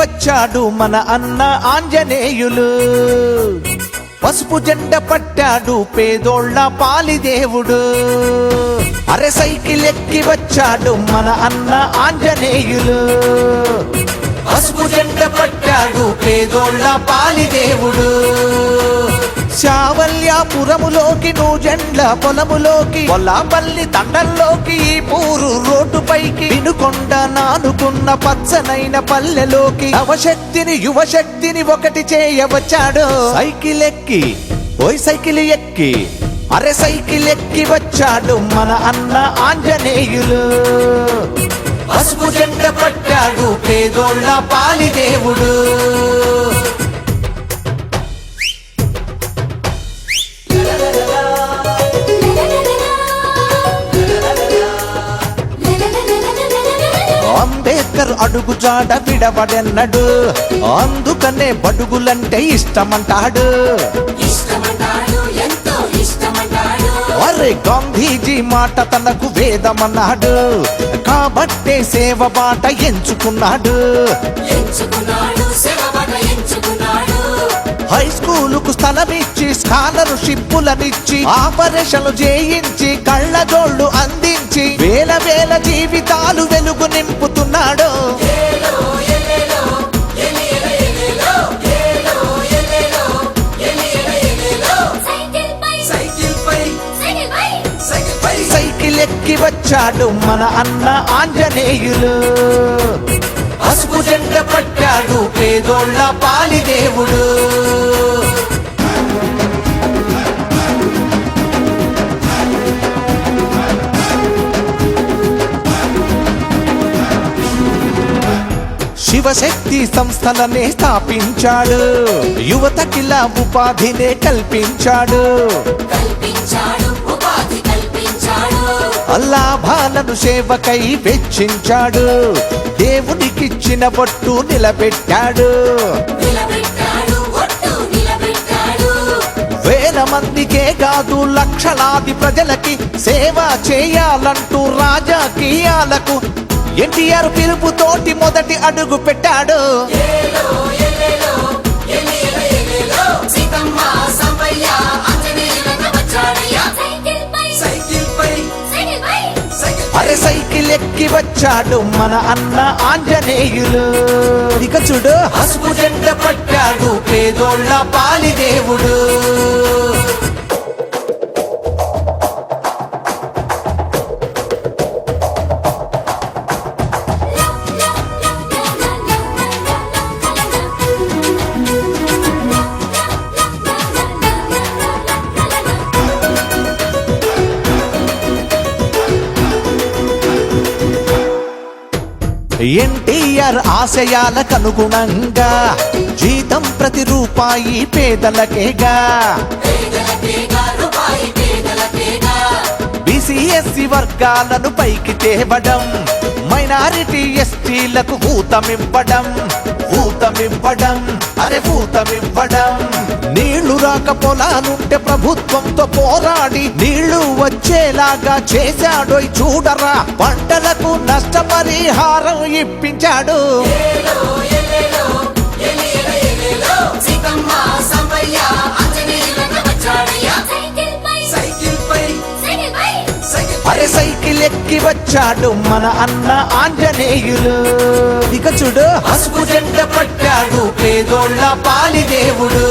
వచ్చాడు మన అన్న ఆంజనేయులు. పసుపు జెండ పట్టాడు పేదోళ్ళ పాలిదేవుడు. అరే సైకిల్ ఎక్కి వచ్చాడు మన అన్న ఆంజనేయులు. పసుపు జెండ పట్టాడు పేదోళ్ళ పాలిదేవుడు. శావల్యాపురములోకి నూజెండ్ల పొలములోకి పొలాపల్లి తండల్లోకి ఈ పూరు రోడ్డుపైకి. వినుకొండ నానుకున్న పచ్చనైన పల్లెలోకి అవశక్తిని యువశక్తిని ఒకటి చేయవచ్చాడు. సైకిల్ ఎక్కి ఓయ్ సైకిల్ ఎక్కి అరే సైకిల్ ఎక్కి వచ్చాడు మన అన్న ఆంజనేయులు. పసుపు జెండ పట్టాడు పేదోళ్ళ పాలిదేవుడు. అంబేద్కర్ అడుగుజాడ విడబడెన్నడు అందుకనే బడుగులంటే ఇష్టమంటాడు. అరే గాంధీజీ మాట తనకు వేదమన్నాడు. కాబట్టే సేవ బాట ఎంచుకున్నాడు. ఎంచుకున్నాడు. హై స్కూలుకు స్థలమిచ్చి స్కాలర్షిప్పులనిచ్చి ఆపరేషన్లు చేయించి కళ్ళజోళ్ళు అందించి వేల వేల జీవితాలు వెలుగు నింపుతున్నాడు. సైకిల్ సైకిల్ ఎక్కి వచ్చాడు మన అన్న ఆంజనేయులు. పసుపు జెండ పట్టాడు పేదోళ్ళ పాలిదేవుడు. శివశక్తి సంస్థలనే స్థాపించాడు. యువతకిలా ఉపాధినే కల్పించాడు. కల్పించాడు ఉపాధి కల్పించాడు. లాభాలను సేవకై వెచ్చించాడు. దేవునికిచ్చిన ఒట్టు నిలబెట్టాడు. వేల మందికే కాదు లక్షలాది ప్రజలకి సేవ చేయాలంటూ రాజకీయాలకు ఎన్టీఆర్ పిలుపుతోటి మొదటి అడుగు పెట్టాడు. ఏలో ఎలేలో ఎలియల ఎలేలో సీతమ్మ సంపయ్య ఆంజనేయులన్న వచ్చాడయ్యా సైకిల్ పై. సైకిల్ పై. సైకిల్ పై. సైకిల్ అరే సైకిల్ ఎక్కి వచ్చాడు మన అన్న ఆంజనేయులు. ఇక చూడు హసుపు జెండ పట్టాడు పేదోళ్ళ పాలిదేవుడు. ఎన్టీఆర్ ఆశయాలకు అనుగుణంగా జీతం ప్రతి రూపాయి పేదలకేగా. బీసీఎస్సీ వర్గాలను పైకి తేవడం మైనారిటీ ఎస్టీలకు ఊతమివ్వడం ఊతమివ్వడం అరే ఊతమివ్వడం నీళ్ళు రాక పొలాలుంటే ప్రభుత్వంతో పోరాడి నీళ్ళు వచ్చేలాగా చేశాడోయ్ చూడరా. పంటలకు నష్టపరిహారం ఇప్పించాడు. ఎక్కి వచ్చాడు మన అన్న ఆంజనేయులు. ఇక చూడు హసుపు జెండ పట్టాడు పేదోళ్ళ పాలిదేవుడు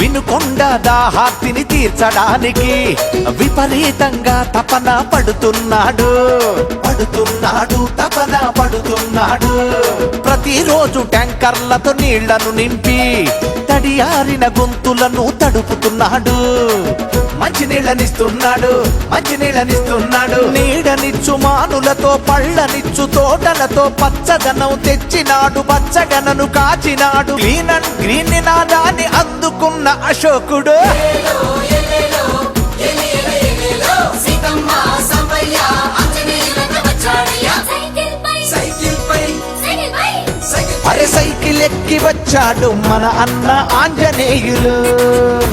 వినుకొండ దాహార్తిని తీర్చడానికి విపరీతంగా తపన పడుతున్నాడు. పడుతున్నాడు తపన ప్రతిరోజు ట్యాంకర్లతో నీళ్ళను నింపి తడియారిన గొంతులను తడుపుతున్నాడు. మంచి నీళ్ళనిస్తున్నాడు మంచి నీళ్ళనిస్తున్నాడు. నీడనిచ్చు మానులతో పళ్ళనిచ్చు తోటలతో పచ్చదనం తెచ్చినాడు పచ్చగనను కాచినాడు. గ్రీన్ అండ్ గ్రీన్ నినాదాన్ని అందుకున్న అశోకుడు. ఎక్కి వచ్చాడు మన అన్న ఆంజనేయులు.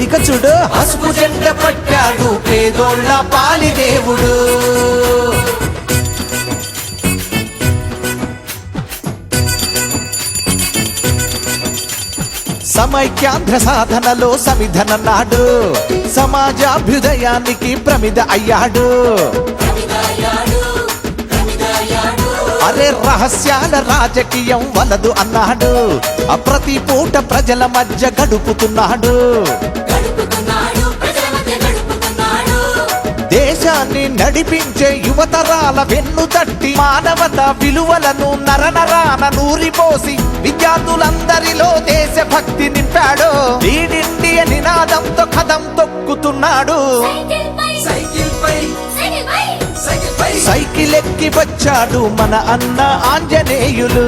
ఇక చూడు హసుపు జెండ పట్టాడు పేదోళ్ళ పాలి దేవుడు. సమైక్యాంధ్ర సాధనలో సమిధన నాడు సమాజాభ్యుదయానికి ప్రమిద అయ్యాడు. అరే రహస్యాల రాజకీయం వలదు అన్నాడు. ప్రతి పూట ప్రజల మధ్య గడుపుతున్నాడు. గడుపుతున్నాడు ప్రజల మధ్య గడుపుతున్నాడు. దేశాన్ని నడిపించే యువతరాల వెన్ను తట్టి మానవత విలువలను నరనరాన నూరిపోసి విద్యార్థులందరిలో దేశభక్తి నింపాడు. లీడిండియ నినాదంతో కథం తొక్కుతున్నాడు. సైకిల్ సైకిల్ ఎక్కి వచ్చాడు మన అన్న ఆంజనేయులు.